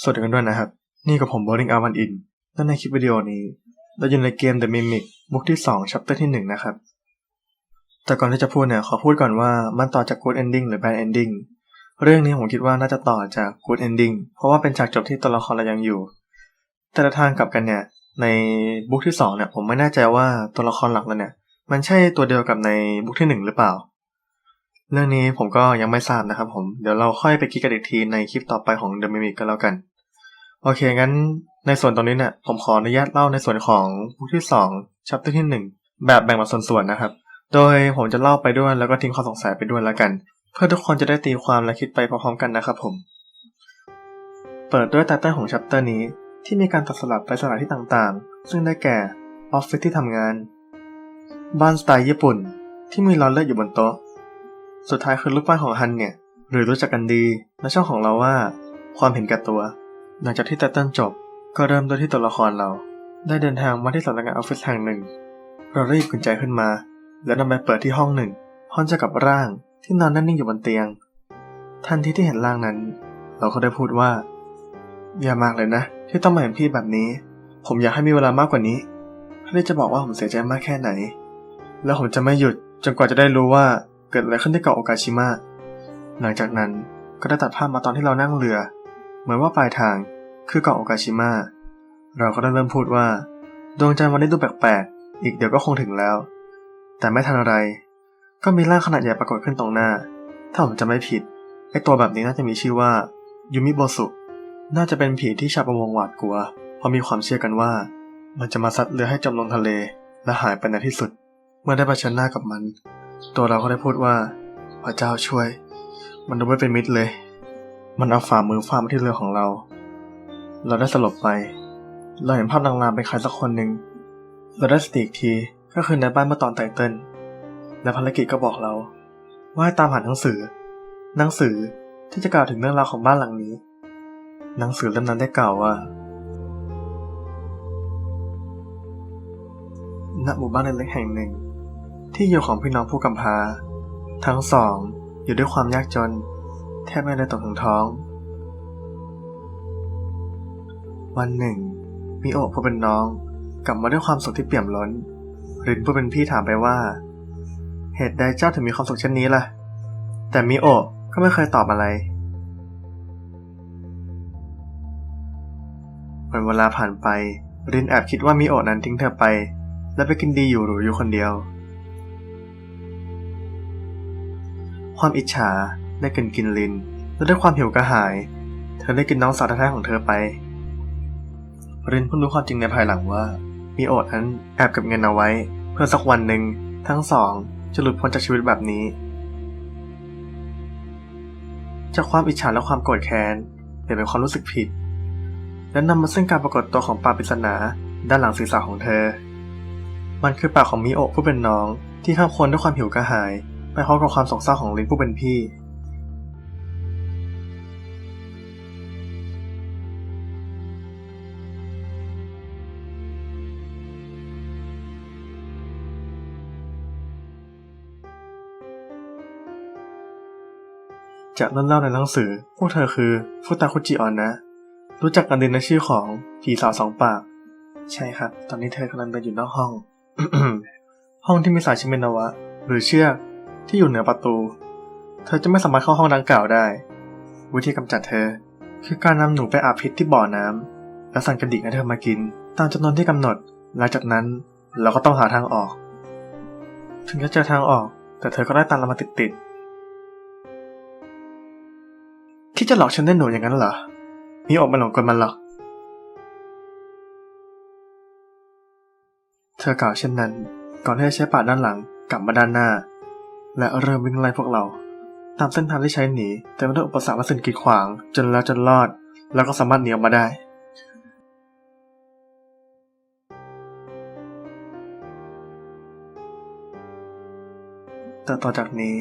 สวัสดีกันด้วยนะครับ นี่กับผม Bowling R 1 In และในคลิปวิดีโอนี้ เราอยู่ในเกม The Mimic บุกที่2ชัปเตอร์ที่ 1 นะครับ แต่ก่อนที่จะพูดเนี่ย ขอพูดก่อนว่ามันต่อจาก Good Ending หรือ Bad Ending เรื่องนี้ผมคิดว่าน่าจะต่อจาก Good Ending เพราะว่าเป็นฉากจบที่ตัวละครเรายังอยู่ แต่ละทางกลับกันเนี่ย ในบุ๊กที่2เนี่ยผมไม่แน่ใจว่าตัวละครหลักเราเนี่ย มันใช่ตัวเดียวกับในบุ๊กที่ 1 หรือเปล่า เรื่องนี้ผมก็ยังไม่ทราบนะครับผมเดี๋ยวเราค่อยไปคิดกันอีกทีในคลิปต่อไปของ The Mimic กันแล้วกัน โอเคงั้นในส่วนตรงนี้เนี่ยผมขออนุญาตเล่าในส่วนของบุ๊กที่2ชัปเตอร์ที่ 1 แบบแบ่งมาส่วนๆนะครับ โดยผมจะเล่าไปด้วยแล้วก็ทิ้งข้อสงสัยไปด้วยแล้วกัน เพื่อทุกคนจะได้ตีความและคิดไปพร้อมๆกันนะครับผม เปิดด้วยไตเติ้ลของชัปเตอร์นี้ ที่มีการตัดสลับไปสถานที่ต่างๆ ซึ่งได้แก่ออฟฟิศที่ทำงาน บ้านสไตล์ญี่ปุ่น ที่มีร้อนเลือดอยู่บนโต๊ะ สุดท้ายคือรูปปั้นของฮันเนี่ย หรือรู้จักกันดีและช่องของเราว่า ความเห็นแก่ตัว หลังจากที่ไตเติ้ลจบ ก็เริ่มโดยที่ตัวละครเรา ได้เดินทางมาที่สำนักงานออฟฟิศแห่งหนึ่ง เรารีบกุญแจขึ้นมา แล้วนำไปเปิดที่ห้องหนึ่งพร้อมจะกับร่างที่นอนนั่งนิ่งอยู่บนเตียง ทันทีที่เห็นร่างนั้น เราก็ได้พูดว่าอย่ามากเลยนะ ที่ต้องมาเห็นพี่แบบนี้ ผมอยากให้มีเวลามากกว่านี้เพื่อที่จะบอกว่าผมเสียใจมากแค่ไหน แล้วผมจะไม่หยุดจนกว่าจะได้รู้ว่า เกิดอะไรขึ้นที่เกาะโอกาชิมะหลังจากนั้นก็ได้ตัดภาพมาตอนที่เรานั่งเรือ เหมือนว่าปลายทางคือเกาะโอกาชิมะเราก็ได้เริ่มพูดว่า ดวงจันทร์วันนี้ดูแปลกๆ อีกเดี๋ยวก็คงถึงแล้ว แต่ไม่ทันอะไร ก็มีร่างขนาดใหญ่ปรากฏขึ้นตรงหน้า ถ้าผมจะไม่ผิดไอตัวแบบนี้น่าจะมีชื่อว่ายูมิโบสุ น่าจะเป็นผีที่ชาวประมงหวาดกลัว เพราะมีความเชื่อกันว่า มันจะมาซัดเรือให้จมลงทะเลและหายไปในที่สุด เมื่อได้เผชิญหน้ากับมัน ตัวเราก็ได้พูดว่า พระเจ้าช่วย มันดูไม่เป็นมิตรเลย มันเอาฝ่ามือฟาดมาที่เรือของเรา เราได้สลบไป เราเห็นภาพลางๆเป็นใครสักคนหนึ่ง เราได้สติอีกทีก็คือในบ้านเมื่อตอนไตเติ้ลและภารกิจก็บอกเรา ว่าให้ตามหาหนังสือ หนังสือที่จะกล่าวถึงเรื่องราวของบ้านหลังนี้ หนังสือเล่มนั้นได้กล่าวว่าณหมู่บ้านเล็กๆแห่งหนึ่ง ที่อยู่ของพี่น้องผู้กำพร้า ทั้งสองอยู่ด้วยความยากจน แทบไม่ได้ตกถึงท้อง วันหนึ่งมีโอบผู้เป็นน้องกลับมาด้วยความสุขที่เปี่ยมล้น รินผู้เป็นพี่ถามไปว่า เหตุใดเจ้าถึงมีความสุขเช่นนี้ล่ะ แต่มิโอะก็ไม่เคยตอบอะไรวันเวลาผ่านไป รินแอบคิดว่ามิโอะนั้นทิ้งเธอไป และไปกินดีอยู่หรูอยู่คนเดียว ความอิจฉาได้กินกินลินและด้วยความหิวกระหาย เธอได้กินน้องสาวแท้ๆของเธอไปรินเพิ่งรู้ความจริงในภายหลังว่ามิโอะนั้นแอบเก็บเงินเอาไว้ เพื่อสักวันหนึ่งทั้งสองจะหลุดพ้นจากชีวิตแบบนี้ จากความอิจฉาและความโกรธแค้นเปลี่ยนเป็นความรู้สึกผิด และนำมาซึ่งการปรากฏตัวของปากปริศนาด้านหลังศีรษะของเธอ มันคือปากของมิโอผู้เป็นน้องที่ข้ามคนด้วยความหิวกระหาย ไปพร้อมกับความโศกเศร้าของลินผู้เป็นพี่ จากเรื่องเล่าในหนังสือ พวกเธอคือฟุตาคุจิออนนะ รู้จักกันดีในชื่อของผีสาวสองปาก ใช่ครับ ตอนนี้เธอกำลังเดินอยู่นอกห้อง ห้องที่มีสายชิเมนาวะ หรือเชือก ที่อยู่เหนือประตู เธอจะไม่สามารถเข้าห้องดังกล่าวได้ วิธีกำจัดเธอ คือการนำหนูไปอาบพิษที่บ่อน้ำและสั่งกระดิ่งให้เธอมากิน ตามจำนวนที่กำหนด หลังจากนั้นเราก็ต้องหาทางออก ถึงจะเจอทางออก แต่เธอก็ได้ตามเรามาติดๆคิดจะหลอกฉันได้หนูอย่างนั้นเหรอมีออกมาหลงกลมันหรอกเธอกล่าวเช่นนั้น ก่อนที่จะใช้ป่าด้านหลังกลับมาด้านหน้า และเริ่มวิ่งไล่พวกเรา ตามเส้นทางที่ใช้หนีแต่ไม่ได้อุปสรรคและสิ่งกีดขวาง จนแล้วจนรอด แล้วก็สามารถหนีออกมาได้แต่ต่อจากนี้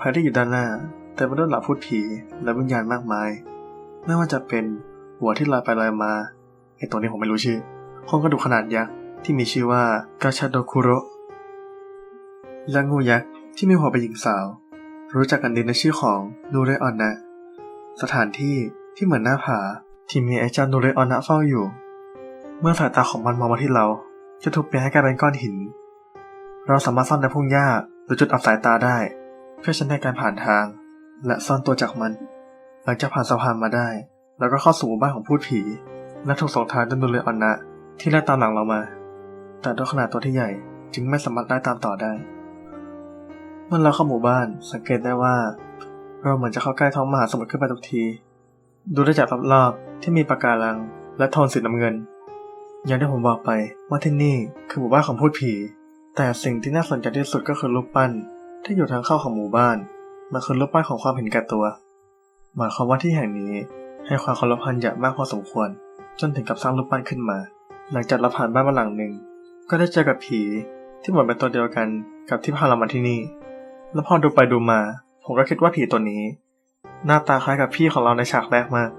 ภัยที่อยู่ด้านหน้า แต่ไม่ด้หล่าพูดผีและวิญญาณมากมาย ไม่ว่าจะเป็นหัวที่ลอยไปลอยมาไอตัวนี้ผมไม่รู้ชื่อโครงกระดูกขนาดยักษ์ที่มีชื่อว่ากาชาโดคุโรและงูยักษ์ ที่มีหัวเป็นหญิงสาว รู้จักกันดีในชื่อของนูเรออนนะ สถานที่ที่เหมือนหน้าผาที่มีไอจ้านูเรออนะเฝ้าอยู่ เมื่อสายตาของมันมองมาที่เรา จะถูกเปลี่ยนให้กลายเป็นก้อนหิน เราสามารถซ่อนในพุ่งหญ้าหรือจุดอับสายตาได้ เพื่อใช้ในการผ่านทาง และซ่อนตัวจากมัน หลังจากผ่านสะพานมาได้แล้วก็เข้าสู่หมู่บ้านของพูดผีและถูกส่งทางด้วยนูเรออนะที่ไล่ตามหลังเรามา แต่ด้วยขนาดตัวที่ใหญ่จึงไม่สามารถไล่ตามต่อได้ มื่อเราเข้าหมู่บ้าน สังเกตได้ว่า เราเหมือนจะเข้าใกล้ท้องมหาสมุทรขึ้นไปทุกที ดูได้จากรอบๆที่มีปะการัง และโทนสีน้ำเงิน อย่างที่ผมบอกไปว่าที่นี่คือหมู่บ้านของพูดผี แต่สิ่งที่น่าสนใจที่สุดก็คือรูปปั้นที่อยู่ทางเข้าของหมู่บ้านมันคือรูปปั้นของความเห็นแก่ตัว หมายความว่าที่แห่งนี้ให้ความเคารพพันย่างมากพอสมควร จนถึงกับสร้างรูปปั้นขึ้นมา หลังจากเราผ่านบ้านบ้าหลังหนึ่งก็ได้เจอกับผีที่เหมือนเป็นตัวเดียวกันกับที่พาเรามาที่นี่ แล้วพอดูไปดูมา ผมก็คิดว่าผีตัวนี้ หน้าตาคล้ายกับพี่ของเราในฉากแรกมาก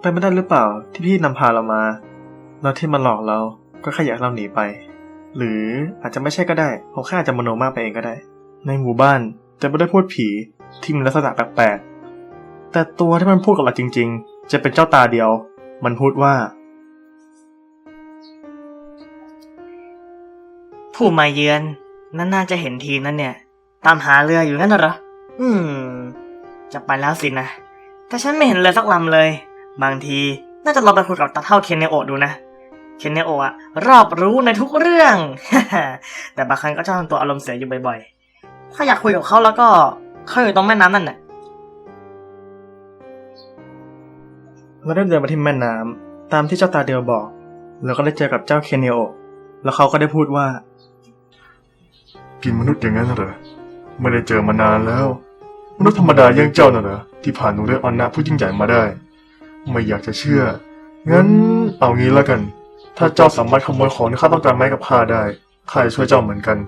เป็นไม่ได้หรือเปล่าที่พี่นำพาเรามา แล้วที่มันหลอกเราก็แค่อยากเราหนีไป หรืออาจจะไม่ใช่ก็ได้ ผมแค่อาจจะมโนมากไปเองก็ได้ ในหมู่บ้านจะไม่ได้พูดผีที่มีลักษณะแปลกๆ แต่ตัวที่มันพูดกับเราจริง ๆ จะเป็นเจ้าตาเดียว มันพูดว่า ผู้มาเยือนนั่นน่าจะเห็นทีนั่นเนี่ย ตามหาเรืออยู่นั่นน่ะเหรอ อืม จะไปแล้วสินะ แต่ฉันไม่เห็นเรือสักลำเลย บางทีน่าจะลองไปคุยกับตาเท่าเคนเนโอะดูนะ เคนเนโอะอะรอบรู้ในทุกเรื่อง แต่บางครั้งก็ชอบทำตัวอารมณ์เสียอยู่บ่อยๆ ถ้าอยากคุยกับเขาแล้วก็เขาอยู่ตรงแม่น้ำนั่นแหละเราได้เดินมาที่แม่น้ำตามที่เจ้าตาเดียวบอก แล้วก็ได้เจอกับเจ้าเคนเนโอแล้วเขาก็ได้พูดว่า กินมนุษย์อย่างนั้นเหรอ ไม่ได้เจอมานานแล้วมนุษย์ธรรมดาอย่างเจ้าน่ะเหรอที่ผ่านหนูเรื่องออนนาผู้ยิ่งใหญ่มาได้ ไม่อยากจะเชื่อ งั้นเอางี้แล้วกัน ถ้าเจ้าสามารถขโมยของที่ข้าต้องการไม้กับข้าได้ข้าจะช่วยเจ้าเหมือนกัน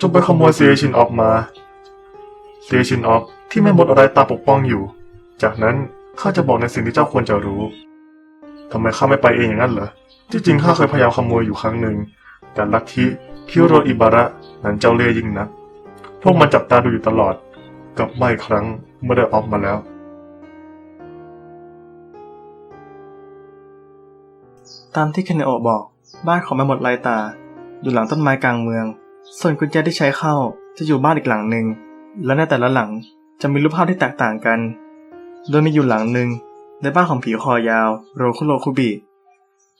จงไปขโมยเซียชินออกมาเซียชินออกที่แม่มดอะไรตาปกป้องอยู่ จากนั้นข้าจะบอกในสิ่งที่เจ้าควรจะรู้ทำไมข้าไม่ไปเองอย่างนั้นเหรอที่จริงข้าเคยพยายามขโมยอยู่ครั้งหนึ่งแต่ลัทธิคิโรอิบาระนั้นเจ้าเล่ห์ยิ่งนัก พวกมันจับตาดูอยู่ตลอด กับไม่ครั้งเมื่อได้ออกมาแล้ว ตามที่เคนเนโอบอก บ้านของแม่มดลายตา อยู่หลังต้นไม้กลางเมือง ส่วนกุญแจที่ใช้เข้าจะอยู่บ้านอีกหลังหนึ่ง และในแต่ละหลังจะมีรูปภาพที่แตกต่างกัน โดยมีอยู่หลังหนึ่งในบ้านของผีคอยาว โรคุโรคุบิ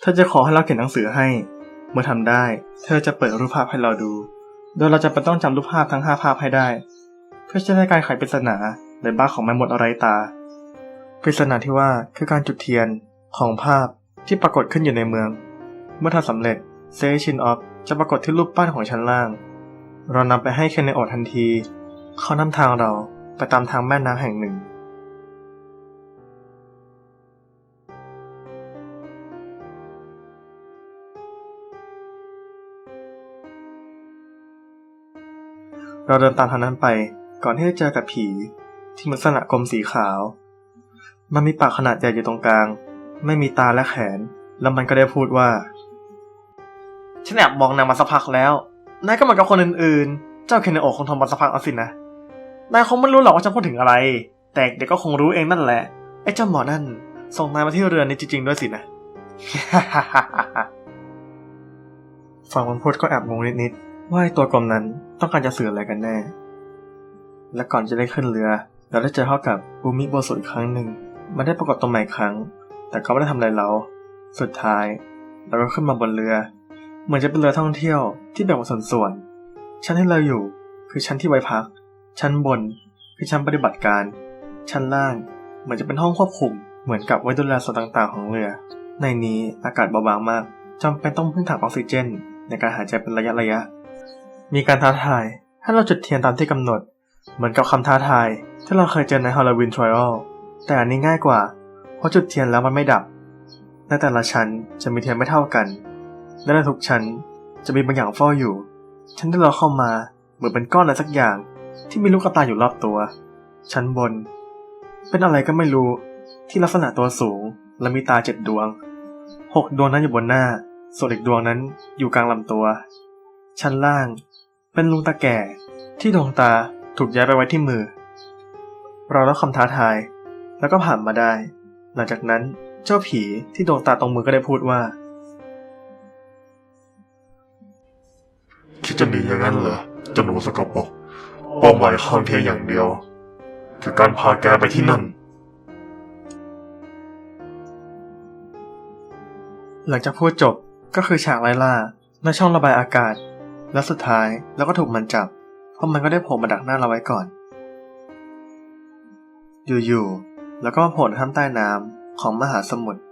เธอจะขอให้เราเขียนหนังสือให้ เมื่อทำได้ เธอจะเปิดรูปภาพให้เราดู โดยเราจะเป็นต้องจำรูปภาพทั้งห้าภาพให้ได้ เพื่อจะได้การไขปริศนาในบ้านของแม่มดอะไรตา ปริศนาที่ว่าคือการจุดเทียนของภาพที่ปรากฏขึ้นอยู่ในเมือง เมื่อทำสำเร็จเซชินออฟจะปรากฏที่รูปปั้นของชั้นล่าง เรานำไปให้เคนเนโอทันที เขานำทางเราไปตามทางแม่น้ำแห่งหนึ่ง เราเดินตามทางนั้นไป ก่อนที่จะเจอกับผี ที่มีลักษณะกลมสีขาว มันมีปากขนาดใหญ่อยู่ตรงกลาง ไม่มีตาและแขน แล้วมันก็ได้พูดว่า ฉันแอบมองนางมาสักพักแล้ว นายก็เหมือนกับคนอื่นๆ เจ้าเคนเนโอะคงทำมาสักพักเอาสินะ นายคงไม่รู้หรอกว่าฉันพูดถึงอะไร แต่เด็กก็คงรู้เองนั่นแหละ ไอ้เจ้าหมอนั่น ส่งนายมาที่เรือนนี้จริงๆด้วยสินะฝั่งมันพูดก็แอบงงนิดๆ ว่าไอตัวกลมนั้นต้องการจะสื่ออะไรกันแน่ และก่อนจะได้ขึ้นเรือ เราได้เจอเข้ากับอูมิโบสุอีกครั้งหนึ่ง มันได้ปรากฏตัวใหม่อีกครั้ง แต่ก็ไม่ได้ทำอะไรเรา สุดท้ายเราก็ขึ้นมาบนเรือ เหมือนจะเป็นเรือท่องเที่ยวที่แบ่งเป็นส่วนๆ ชั้นที่เราอยู่คือชั้นที่ไว้พัก ชั้นบนคือชั้นปฏิบัติการ ชั้นล่างเหมือนจะเป็นห้องควบคุม เหมือนกับไว้ดูแลส่วนต่างๆ ของเรือ ในนี้อากาศเบาบางมากจำเป็นต้องพึ่งถังออกซิเจน ในการหายใจเป็นระยะระยะ มีการท้าทายให้เราจุดเทียนตามที่กำหนด เหมือนกับคำท้าทายที่เราเคยเจอในฮาโลวีนทริอัลแต่อันนี้ง่ายกว่า เพราะจุดเทียนแล้วมันไม่ดับ ในแต่ละชั้นจะมีเทียนไม่เท่ากัน และในทุกชั้นจะมีบางอย่างเฝ้าอยู่ ชั้นที่เราเข้ามาเหมือนเป็นก้อนอะไรสักอย่าง ที่มีลูกตาอยู่รอบตัว ชั้นบน เป็นอะไรก็ไม่รู้ที่ลักษณะตัวสูง และมีตาเจ็ดดวงหกดวงนั้นอยู่บนหน้า ส่วนอีกดวงนั้นอยู่กลางลำตัว ชั้นล่าง เป็นลุงตาแก่ที่ดวงตาถูกย้ายไปไว้ที่มือ เรารับคำท้าทายแล้วก็ผ่านมาได้ หลังจากนั้นเจ้าผีที่ดวงตาตรงมือก็ได้พูดว่า คิดจะหนีอย่างนั้นเหรอเจ้าหนูสกปรกเป้าหมายข้างเพียงอย่างเดียว คือการพาแกไปที่นั่น หลังจากพูดจบก็คือฉากไล่ล่าในช่องระบายอากาศ และสุดท้ายเราก็ถูกมันจับ เพราะมันก็ได้โผล่มาดักหน้าเราไว้ก่อน อยู่ๆแล้วก็มาโผล่ท่ามใต้น้ำของมหาสมุทร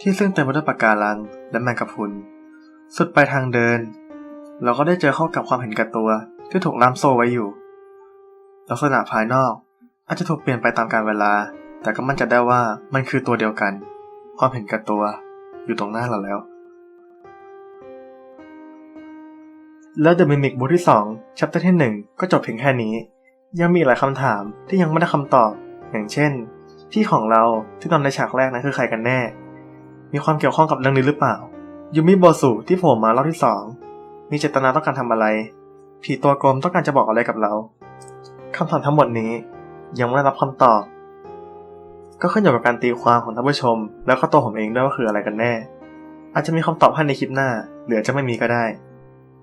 ที่ซึ่งเต็มไปด้วยปะการังและแมงกะพรุน สุดปลายทางเดิน เราก็ได้เจอเข้ากับความเห็นแก่ตัวที่ถูกล่ามโซ่ไว้อยู่ ลักษณะภายนอกอาจจะถูกเปลี่ยนไปตามกาลเวลา แต่ก็มั่นใจได้ว่ามันคือตัวเดียวกัน ความเห็นแก่ตัวอยู่ตรงหน้าเราแล้ว แล้ว The Mimic บทที่2ชัปเตอร์ที่ 1 ก็จบเพียงแค่นี้ ยังมีหลายคำถามที่ยังไม่ได้คำตอบ อย่างเช่น พี่ของเราที่ตอนในฉากแรกนั้นคือใครกันแน่ มีความเกี่ยวข้องกับเรื่องนี้หรือเปล่า ยูมิโบสุที่โผล่มารอบที่ 2 มีเจตนาต้องการทำอะไร ผีตัวกลมต้องการจะบอกอะไรกับเราคำถามทั้งหมดนี้ ยังไม่ได้รับคำตอบ ก็ขึ้นอยู่กับการตีความของท่านผู้ชม แล้วก็ตัวผมเองด้วยว่าคืออะไรกันแน่ อาจจะมีคำตอบให้ในคลิปหน้า หรือจะไม่มีก็ได้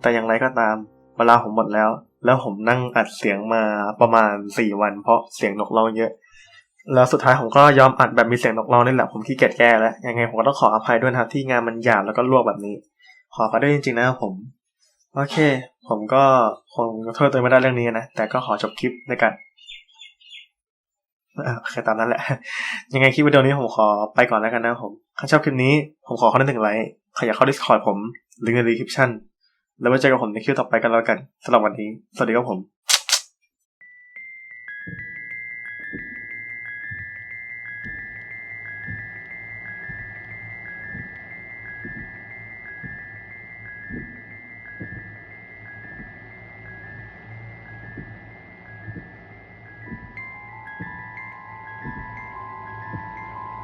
แต่อย่างไรก็ตามเวลาผมหมดแล้ว แล้วผมนั่งอัดเสียงมาประมาณสี่วันเพราะเสียงนกเร้องเยอะ แล้วสุดท้ายผมก็ยอมอัดแบบมีเสียงนกเร้องนี่แหละผมขี้เกียจแก้แล้วยังไงผมก็ต้องขออภัยด้วยนะครับที่งานมันหยาบแล้วก็ลวกแบบนี้ ขออภัยด้วยจริงๆนะครับผม โอเค ผมก็คงโทษตัวเองไม่ได้เรื่องนี้นะ แต่ก็ขอจบคลิปในการเออโอเคตามนั้นแหละ ยังไงคลิปวิดีโอนี้ผมขอไปก่อนแล้วกันนะครับผมถ้าชอบคลิปนี้ผมขอคนละหนึ่งไลค์ใครอยากเข้า Discord ผมลิงก์ใน description แล้วมาเจอกับผมในคลิปต่อไปกันแล้วกันสำหรับวันนี้ สวัสดีครับผม